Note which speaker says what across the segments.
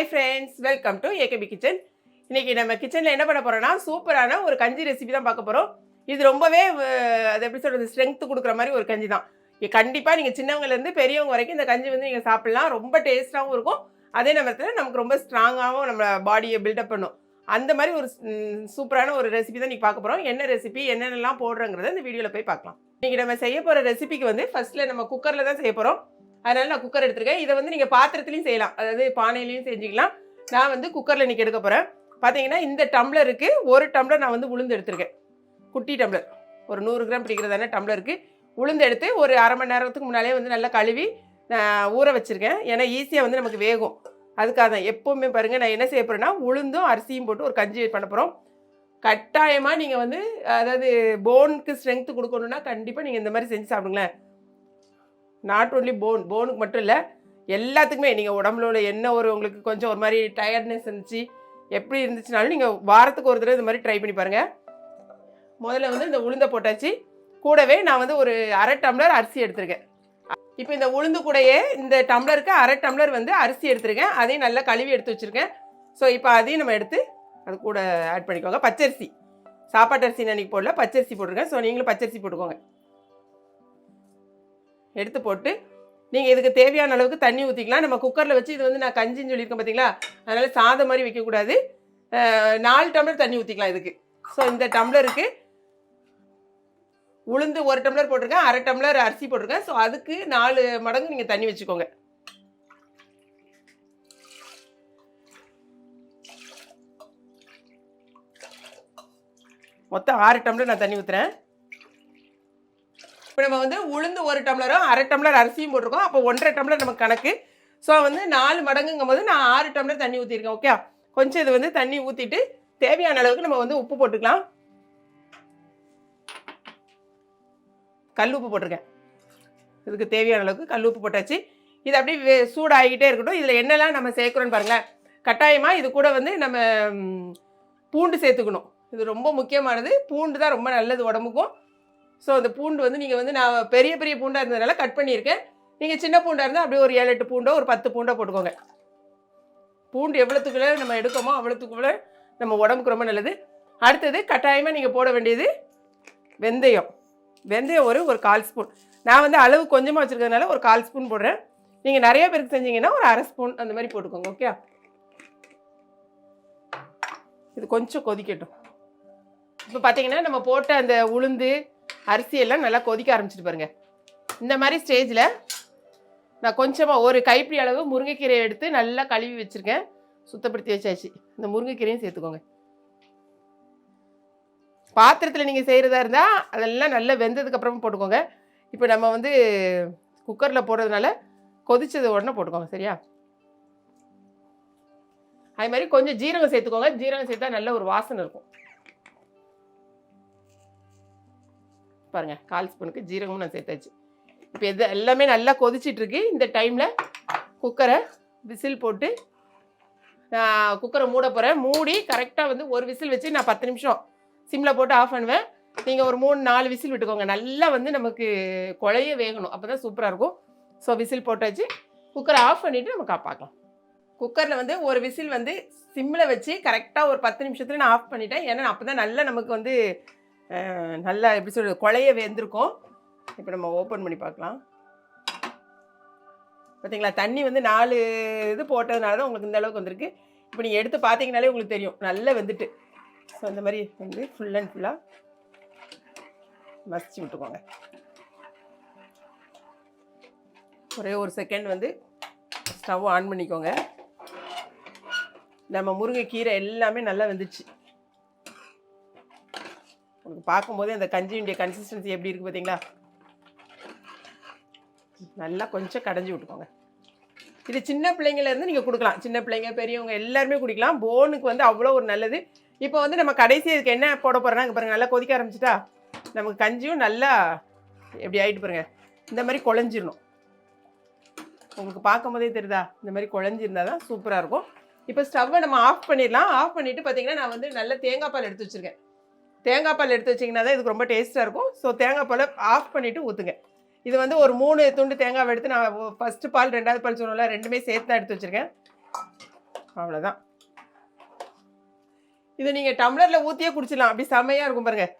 Speaker 1: Hi friends welcome to AKP kitchen இன்னைக்கு நம்ம கிச்சனில் என்ன பண்ண போறோம்னா சூப்பரான ஒரு கஞ்சி ரெசிபி தான் பார்க்க போகிறோம் இது ரொம்பவே அது எப்படி சொல்கிறது ஸ்ட்ரென்த் கொடுக்குற மாதிரி ஒரு கஞ்சி தான். கண்டிப்பாக நீங்கள் சின்னவங்கலேருந்து பெரியவங்க வரைக்கும் இந்த கஞ்சி வந்து நீங்கள் சாப்பிட்லாம். ரொம்ப டேஸ்ட்டாகவும் இருக்கும். அதே நேரத்தில் நமக்கு ரொம்ப ஸ்ட்ராங்காகவும் நம்ம பாடியை பில்டப் பண்ணும். அந்த மாதிரி ஒரு சூப்பரான ஒரு ரெசிபி தான் நீங்கள் பார்க்க போகிறோம் என்ன ரெசிபி என்னென்னலாம் போடுறங்கிறத இந்த வீடியோவில் போய் பார்க்கலாம். இன்னைக்கு நம்ம செய்ய போகிற ரெசிபிக்கு வந்து ஃபஸ்ட்டில் நம்ம குக்கரில் தான் செய்ய போகிறோம் அதனால நான் குக்கர் எடுத்திருக்கேன். இதை வந்து நீங்கள் பாத்திரத்துலையும் செய்யலாம். அதாவது பானையிலையும் செஞ்சுக்கலாம். நான் வந்து குக்கரில் இன்றைக்கி எடுக்க போகிறேன் பார்த்தீங்கன்னா இந்த டம்ளருக்கு ஒரு டம்ளர் நான் வந்து உளுந்து எடுத்திருக்கேன். குட்டி டம்ளர். ஒரு நூறு கிராம் பிடிக்கிறதான டம்ளருக்கு. உளுந்து எடுத்து ஒரு அரை மணி நேரத்துக்கு முன்னாலே வந்து நல்லா கழுவி நான் ஊற வச்சுருக்கேன். ஏன்னா ஈஸியாக வந்து நமக்கு வேகும். அதுக்காக தான். எப்போவுமே பாருங்கள் நான் என்ன செய்ய போகிறேன்னா உளுந்தும் அரிசியும் போட்டு ஒரு கஞ்சி பண்ண போகிறோம் கட்டாயமாக நீங்கள் வந்து அதாவது போனுக்கு ஸ்ட்ரென்த்து கொடுக்கணுன்னா கண்டிப்பாக நீங்கள் இந்த மாதிரி செஞ்சு சாப்பிடுங்களேன். நாட் ஒன்லி போன் போனுக்கு மட்டும் இல்லை எல்லாத்துக்குமே நீங்கள் உடம்புல உள்ள என்ன ஒரு உங்களுக்கு கொஞ்சம் ஒரு மாதிரி டயர்ட்னஸ் இருந்துச்சு எப்படி இருந்துச்சுனாலும் நீங்கள் வாரத்துக்கு ஒரு தடவை இந்த மாதிரி ட்ரை பண்ணி பாருங்கள் முதல்ல வந்து இந்த உளுந்தை போட்டாச்சு. கூடவே நான் வந்து ஒரு அரை டம்ளர் அரிசி எடுத்திருக்கேன். இப்போ இந்த உளுந்து கூடையே இந்த டம்ளருக்கு அரை டம்ளர் வந்து அரிசி எடுத்திருக்கேன். அதையும் நல்லா கழுவி எடுத்து வச்சுருக்கேன். ஸோ இப்போ அதையும் நம்ம எடுத்து அது கூட ஆட் பண்ணிக்கோங்க. பச்சரிசி. சாப்பாட்டு அரிசி அன்றைக்கி போடல பச்சரிசி போட்டிருக்கேன். ஸோ நீங்களும் பச்சரிசி போட்டுக்கோங்க. எடுத்து போட்டு நீங்கள் இதுக்கு தேவையான அளவுக்கு தண்ணி ஊற்றிக்கலாம் நம்ம குக்கரில் வச்சு இது வந்து நான் கஞ்சின்னு சொல்லியிருக்கேன் பார்த்தீங்களா அதனால் சாதம் மாதிரி வைக்கக்கூடாது நாலு டம்ளர் தண்ணி ஊற்றிக்கலாம் இதுக்கு. ஸோ இந்த டம்ளருக்கு உளுந்து ஒரு டம்ளர் போட்டிருக்கேன். அரை டம்ளர் அரிசி போட்டிருக்கேன். ஸோ அதுக்கு நாலு மடங்கு நீங்கள் தண்ணி வச்சுக்கோங்க. மொத்தம் ஆறு டம்ளர் நான் தண்ணி ஊற்றுறேன் இப்போ நம்ம வந்து உளுந்து ஒரு டம்ளரும் அரை டம்ளர் அரிசியும் போட்டிருக்கோம். அப்போ ஒன்றரை டம்ளர் நமக்கு கணக்கு. ஸோ வந்து நாலு மடங்குங்கும் போது நான் ஆறு டம்ளர் தண்ணி ஊற்றிருக்கேன் ஓகே கொஞ்சம் இது வந்து தண்ணி ஊற்றிட்டு தேவையான அளவுக்கு நம்ம வந்து உப்பு போட்டுக்கலாம். கல் உப்பு போட்டிருக்கேன். இதுக்கு தேவையான அளவுக்கு கல் உப்பு போட்டாச்சு. இது அப்படியே வே- சூடாகிக்கிட்டே இருக்கட்டும். இதில் என்னெல்லாம் நம்ம சேர்க்குறோன்னு பாருங்களேன். கட்டாயமாக இது கூட வந்து நம்ம பூண்டு சேர்த்துக்கணும். இது ரொம்ப முக்கியமானது. பூண்டு தான் ரொம்ப நல்லது உடம்புக்கும். ஸோ அந்த பூண்டு வந்து நீங்கள் வந்து நான் பெரிய பெரிய பூண்டாக இருந்ததுனால கட் பண்ணியிருக்கேன். நீங்கள் சின்ன பூண்டாக இருந்தால் அப்படியே ஒரு ஏழு எட்டு பூண்டோ ஒரு பத்து பூண்டோ போட்டுக்கோங்க. பூண்டு எவ்வளோத்துக்குள்ள நம்ம எடுக்கோமோ அவ்வளோத்துக்குள்ள நம்ம உடம்புக்கு ரொம்ப நல்லது. அடுத்தது கட்டாயமாக நீங்கள் போட வேண்டியது வெந்தயம். வெந்தயம் ஒரு ஒரு கால் ஸ்பூன். நான் வந்து அளவு கொஞ்சமாக வச்சுருக்கிறதுனால ஒரு கால் ஸ்பூன் போடுறேன். நீங்கள் நிறைய பேருக்கு செஞ்சீங்கன்னா ஒரு அரை ஸ்பூன் அந்த மாதிரி போட்டுக்கோங்க ஓகே இது கொஞ்சம் கொதிக்கட்டும். இப்போ பார்த்தீங்கன்னா நம்ம போட்ட அந்த உளுந்து அரிசி எல்லாம் நல்லா கொதிக்க ஆரம்பிச்சிட்டு பாருங்க. இந்த மாதிரி ஸ்டேஜில் நான் கொஞ்சமாக ஒரு கைப்பிடி அளவு முருங்கைக்கீரையை எடுத்து நல்லா கழுவி வச்சுருக்கேன். சுத்தப்படுத்தி வச்சாச்சு. இந்த முருங்கைக்கீரையும் சேர்த்துக்கோங்க. பாத்திரத்தில் நீங்கள் செய்கிறதா இருந்தால் அதெல்லாம் நல்லா வெந்ததுக்கப்புறமா போட்டுக்கோங்க. இப்போ நம்ம வந்து குக்கரில் போடுறதுனால கொதிச்சது உடனே போட்டுக்கோங்க சரியா? அது மாதிரி கொஞ்சம் ஜீரகம் சேர்த்துக்கோங்க. ஜீரகம் சேர்த்தா நல்ல ஒரு வாசனை இருக்கும். பாருங்க கால் ஸ்பூனுக்கு ஜீரகமும் நான் சேர்த்தாச்சு. இப்போ எது எல்லாமே நல்லா கொதிச்சிட்டு இருக்கு இந்த டைமில் குக்கரை விசில் போட்டு நான் குக்கரை மூட போகிறேன் மூடி கரெக்டாக வந்து ஒரு விசில் வச்சு நான் பத்து நிமிஷம் சிம்மில் போட்டு ஆஃப் பண்ணுவேன். நீங்கள் ஒரு மூணு நாலு விசில் விட்டுக்கோங்க. நல்லா வந்து நமக்கு குழைய வேகணும். அப்போ தான் சூப்பராக இருக்கும். ஸோ விசில் போட்டாச்சு. குக்கரை ஆஃப் பண்ணிவிட்டு நம்ம காப்பாக்கலாம் குக்கரில் வந்து ஒரு விசில் வந்து சிம்மில் வச்சு கரெக்டாக ஒரு பத்து நிமிஷத்தில் நான் ஆஃப் பண்ணிட்டேன். ஏன்னா அப்போ தான் நல்லா நமக்கு வந்து நல்லா எப்படி சொல்கிறது குழைய வெந்திருக்கும். இப்போ நம்ம ஓப்பன் பண்ணி பார்க்கலாம். பார்த்தீங்களா தண்ணி வந்து நாலு இது போட்டதுனால தான் உங்களுக்கு இந்த அளவுக்கு வந்திருக்கு. இப்போ நீங்கள் எடுத்து பார்த்தீங்கனாலே உங்களுக்கு தெரியும். நல்லா வெந்துட்டு. ஸோ அந்த மாதிரி வந்து ஃபுல் அண்ட் ஃபுல்லாக மசிச்சு விட்டுக்கோங்க. ஒரே ஒரு செகண்ட் வந்து ஸ்டவ் ஆன் பண்ணிக்கோங்க. நம்ம முருங்கைக்கீரை எல்லாமே நல்லா வந்துச்சு. நமக்கு பார்க்கும்போதே அந்த கஞ்சியுடைய கன்சிஸ்டன்சி எப்படி இருக்குது பார்த்தீங்களா? நல்லா கொஞ்சம் கடைஞ்சி விட்டுக்கோங்க. இது சின்ன பிள்ளைங்கள்லேருந்து நீங்கள் கொடுக்கலாம். சின்ன பிள்ளைங்க பெரியவங்க எல்லாருமே குடிக்கலாம். போனுக்கு வந்து அவ்வளோ ஒரு நல்லது. இப்போ வந்து நம்ம கடைசி இதுக்கு என்ன போட போகிறோன்னா பாருங்கள் நல்லா கொதிக்க ஆரம்பிச்சிட்டா? நமக்கு கஞ்சியும் நல்லா எப்படி ஆகிட்டு பாருங்க. இந்த மாதிரி குழஞ்சிடணும் உங்களுக்கு பார்க்கும் போதே தெரியுதா? இந்த மாதிரி குழஞ்சிருந்தால் தான் சூப்பராக இருக்கும். இப்போ ஸ்டவ்வை நம்ம ஆஃப் பண்ணிடலாம். ஆஃப் பண்ணிவிட்டு பார்த்தீங்கன்னா நான் வந்து நல்ல தேங்காய் பால் எடுத்து வச்சுருக்கேன். தேங்காய் பால் எடுத்து வச்சிங்கன்னா தான் இதுக்கு ரொம்ப டேஸ்ட்டாக இருக்கும். ஸோ தேங்காய் பாலை ஆஃப் பண்ணிவிட்டு ஊற்றுங்க இது வந்து ஒரு மூணு துண்டு தேங்காய் எடுத்து நான் ஃபஸ்ட்டு பால் ரெண்டாவது பால் சொன்னல ரெண்டுமே சேர்த்து தான் எடுத்து வச்சுருக்கேன். அவ்வளோதான் இது நீங்கள் டம்ளரில் ஊற்றியே குடிச்சிடலாம். அப்படி செம்மையாக இருக்கும் பாருங்கள்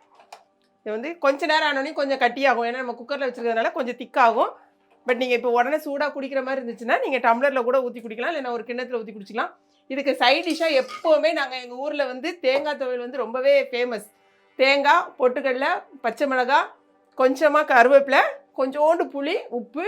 Speaker 1: இது வந்து கொஞ்சம் நேரம் ஆனோடனே கொஞ்சம் கட்டியாகும். ஏன்னா நம்ம குக்கரில் வச்சுருக்கிறதுனால கொஞ்சம் திக்காகும். பட் நீங்கள் இப்போ உடனே சூடாக குடிக்கிற மாதிரி இருந்துச்சுன்னா நீங்கள் டம்ளரில் கூட ஊற்றி குடிக்கலாம். இல்லைன்னா ஒரு கிண்ணத்தில் ஊற்றி குடிச்சிக்கலாம். இதுக்கு சைட் டிஷ்ஷாக எப்போவுமே நாங்கள் எங்கள் ஊரில் வந்து தேங்காய் துவையல் வந்து ரொம்பவே ஃபேமஸ் தேங்காய் பொட்டுக்கடலை பச்சை மிளகாய் கொஞ்சமாக கருவேப்பிலை கொஞ்சோண்டு புளி உப்பு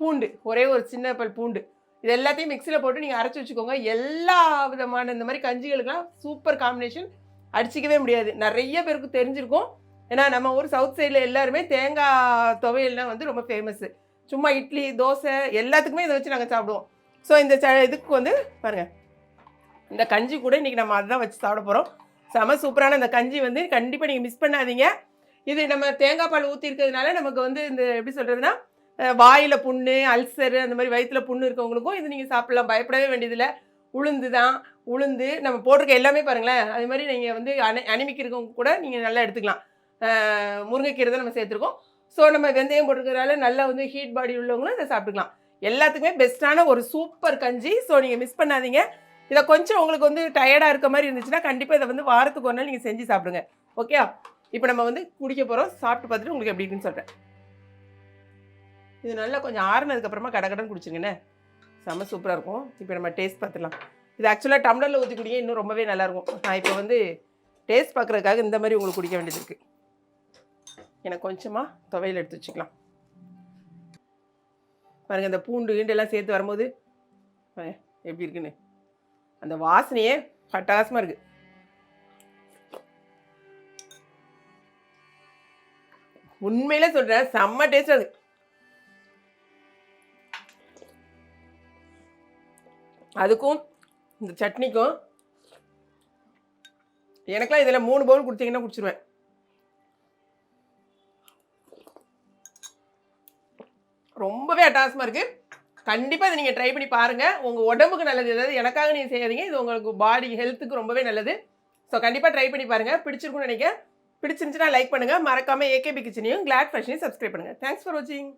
Speaker 1: பூண்டு. ஒரே ஒரு சின்ன பல் பூண்டு. இது எல்லாத்தையும் மிக்சியில் போட்டு நீங்கள் அரைச்சி வச்சுக்கோங்க. எல்லா விதமான இந்த மாதிரி கஞ்சிகளுக்கெல்லாம் சூப்பர் காம்பினேஷன் அடிச்சிக்கவே முடியாது. நிறைய பேருக்கு தெரிஞ்சிருக்கும். ஏன்னா நம்ம ஊர் சவுத் சைடில் எல்லாருமே தேங்காய் துவையல்லாம் வந்து ரொம்ப ஃபேமஸ்ஸு சும்மா இட்லி தோசை எல்லாத்துக்குமே இதை வச்சு நாங்கள் சாப்பிடுவோம். ஸோ இந்த ச இதுக்கு வந்து பாருங்கள் இந்த கஞ்சி கூட இன்றைக்கி நம்ம அதுதான் வச்சு சாப்பிட போகிறோம் செம சூப்பரான அந்த கஞ்சி வந்து கண்டிப்பாக நீங்கள் மிஸ் பண்ணாதீங்க. இது நம்ம தேங்காய் பால் ஊற்றி இருக்கிறதுனால நமக்கு வந்து இந்த எப்படி சொல்கிறதுனா வாயில் புண்ணு அல்சரு அந்த மாதிரி வயிற்றில் புண்ணு இருக்கவங்களுக்கும் இது நீங்கள் சாப்பிடலாம். பயப்படவே வேண்டியதில்லை. உளுந்து தான் உளுந்து நம்ம போட்டிருக்க எல்லாமே பாருங்களேன். அது மாதிரி நீங்கள் வந்து அனி அணிமிக்கிறவங்க கூட நீங்கள் நல்லா எடுத்துக்கலாம். முருங்கைக்கீரை தான் நம்ம சேர்த்துருக்கோம். ஸோ நம்ம வெந்தயம் போட்டிருக்கிறதால நல்லா வந்து ஹீட் பாடி உள்ளவங்களும் இதை சாப்பிட்டுக்கலாம். எல்லாத்துக்குமே பெஸ்ட்டான ஒரு சூப்பர் கஞ்சி. ஸோ நீங்கள் மிஸ் பண்ணாதீங்க. இதை கொஞ்சம் உங்களுக்கு வந்து டயர்டாக இருக்க மாதிரி இருந்துச்சுன்னா கண்டிப்பாக இதை வந்து வாரத்துக்கு ஒரு நாள் நீங்கள் செஞ்சு சாப்பிடுங்க. ஓகே இப்போ நம்ம வந்து குடிக்க போகிறோம் சாப்பிட்டு பார்த்துட்டு உங்களுக்கு எப்படி இருக்குன்னு சொல்கிறேன் இது நல்லா கொஞ்சம் ஆறுனதுக்கப்புறமா கடன் குடிச்சிருங்கண்ணே. செம்ம சூப்பராக இருக்கும். இப்போ நம்ம டேஸ்ட் பார்த்துலாம் இது ஆக்சுவலாக டம்ளரில் ஊற்றி குடிங்க. இன்னும் ரொம்பவே நல்லாயிருக்கும் நான் இப்போ வந்து டேஸ்ட் பார்க்குறதுக்காக இந்த மாதிரி உங்களுக்கு குடிக்க வேண்டியது இருக்குது எனக்கு கொஞ்சமாக துவையில் எடுத்து வச்சுக்கலாம். பாருங்கள் இந்த பூண்டு கீண்டு எல்லாம் சேர்த்து வரும்போது எப்படி இருக்குன்னு. அந்த வாசனையே பட்டாசமாக இருக்குது உண்மையிலே சொல்கிறேன் செம்ம டேஸ்ட் அது. அதுக்கும் இந்த சட்னிக்கும் எனக்கெல்லாம் இதில் மூணு பவுல் கொடுத்தீங்கன்னா குடிச்சிருவேன். ரொம்பவே அட்டாசமாக இருக்குது கண்டிப்பாக இதை நீங்கள் ட்ரை பண்ணி பாருங்கள் உங்கள் உடம்புக்கு நல்லது. ஏதாவது எனக்காக நீங்கள் செய்யாதீங்க. இது உங்களுக்கு பாடி ஹெல்த்துக்கு ரொம்பவே நல்லது. ஸோ கண்டிப்பாக ட்ரை பண்ணி பாருங்கள் பிடிச்சிருக்கும்னு நினைக்கிறேன். பிடிச்சிருந்துச்சுன்னா லைக் பண்ணுங்கள் மறக்காமல் ஏகேபி கிச்சனையும் கிளாட் ஃபேஷனையும் சப்ஸ்கிரைப் பண்ணுங்கள் தேங்க்ஸ் ஃபார் வாட்சிங்